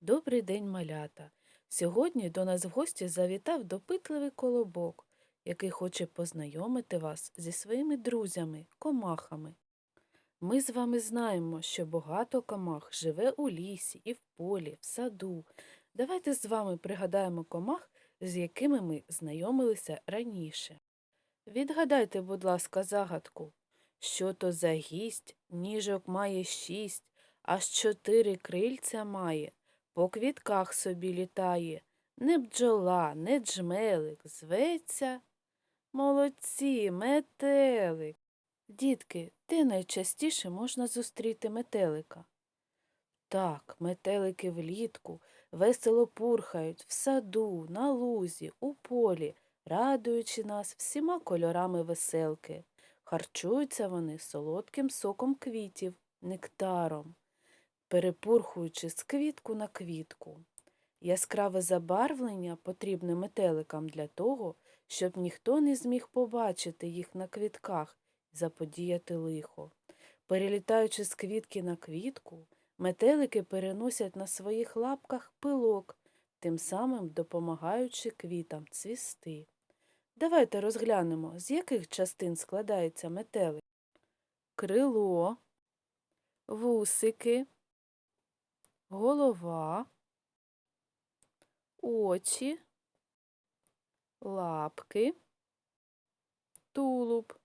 Добрий день, малята. Сьогодні до нас в гості завітав допитливий колобок, який хоче познайомити вас зі своїми друзями, комахами. Ми з вами знаємо, що багато комах живе у лісі і в полі, в саду. Давайте з вами пригадаємо комах, з якими ми знайомилися раніше. Відгадайте, будь ласка, загадку. Що то за гість, ніжок має шість, аж чотири крильця має, по квітках собі літає. Не бджола, не джмелик, зветься. Молодці, метелик. Дітки, де найчастіше можна зустріти метелика? Так, метелики влітку весело пурхають в саду, на лузі, у полі, радуючи нас всіма кольорами веселки. Харчуються вони солодким соком квітів, нектаром, перепурхуючи з квітку на квітку. Яскраве забарвлення потрібне метеликам для того, щоб ніхто не зміг побачити їх на квітках і заподіяти лихо. Перелітаючи з квітки на квітку, метелики переносять на своїх лапках пилок, тим самим допомагаючи квітам цвісти. Давайте розглянемо, з яких частин складається метелик. Крило, вусики, голова, очі, лапки, тулуб.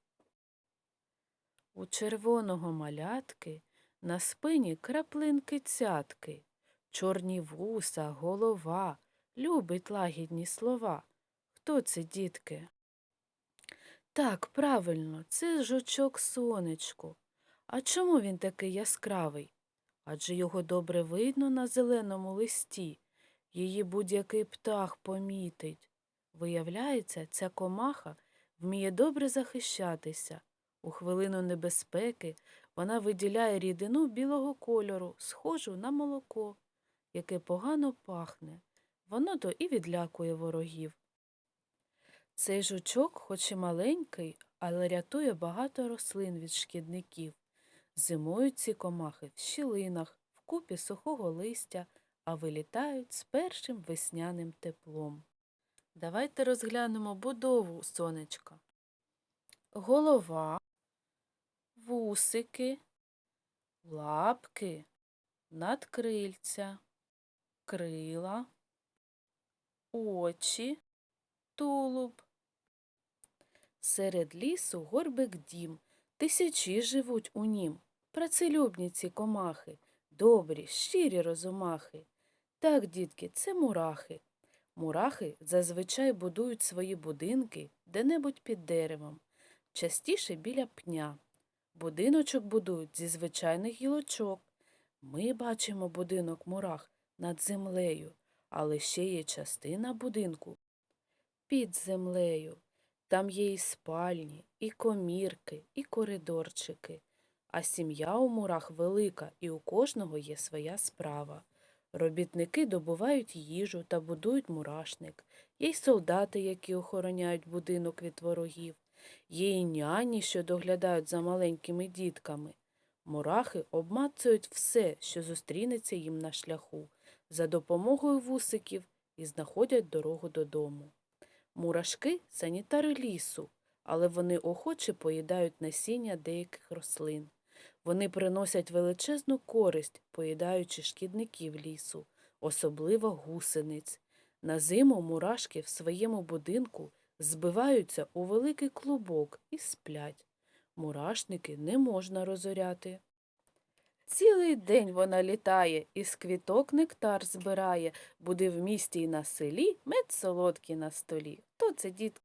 У червоного малятки на спині краплинки цятки, чорні вуса, голова, любить лагідні слова. Хто це, дітки? Так, правильно, це жучок сонечко. А чому він такий яскравий? Адже його добре видно на зеленому листі. Її будь-який птах помітить. Виявляється, ця комаха вміє добре захищатися. У хвилину небезпеки вона виділяє рідину білого кольору, схожу на молоко, яке погано пахне. Воно то і відлякує ворогів. Цей жучок, хоч і маленький, але рятує багато рослин від шкідників. Зимують ці комахи в щілинах, в купі сухого листя, а вилітають з першим весняним теплом. Давайте розглянемо будову сонечка. Голова, вусики, лапки, надкрильця, крила, очі, тулуб. Серед лісу горбик дім, тисячі живуть у нім. Працелюбні ці комахи, добрі, щирі розумахи. Так, дітки, це мурахи. Мурахи зазвичай будують свої будинки де-небудь під деревом, частіше біля пня. Будиночок будують зі звичайних гілочок. Ми бачимо будинок мурах над землею, але ще є частина будинку під землею. Там є і спальні, і комірки, і коридорчики. А сім'я у мурах велика, і у кожного є своя справа. Робітники добувають їжу та будують мурашник. Є й солдати, які охороняють будинок від ворогів. Є і няні, що доглядають за маленькими дітками. Мурахи обмацують все, що зустрінеться їм на шляху, за допомогою вусиків і знаходять дорогу додому. Мурашки санітари лісу, але вони охоче поїдають насіння деяких рослин. Вони приносять величезну користь, поїдаючи шкідників лісу, особливо гусениць. На зиму мурашки в своєму будинку збиваються у великий клубок і сплять. Мурашники не можна розоряти. Цілий день вона літає, із квіток нектар збирає, буде в місті й на селі мед солодкий на столі. Хто це, дід?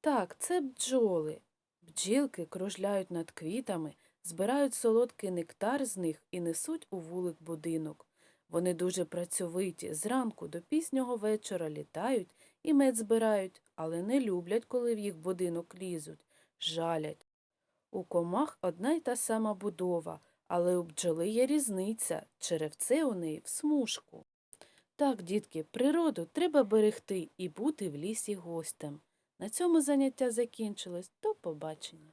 Так, це бджоли. Бджілки кружляють над квітами, збирають солодкий нектар з них і несуть у вулик будинок. Вони дуже працьовиті, зранку до пізнього вечора літають і мед збирають, але не люблять, коли в їх будинок лізуть, жалять. У комах одна й та сама будова, але у бджоли є різниця, черевце у неї в смужку. Так, дітки, природу треба берегти і бути в лісі гостем. На цьому заняття закінчилось. До побачення.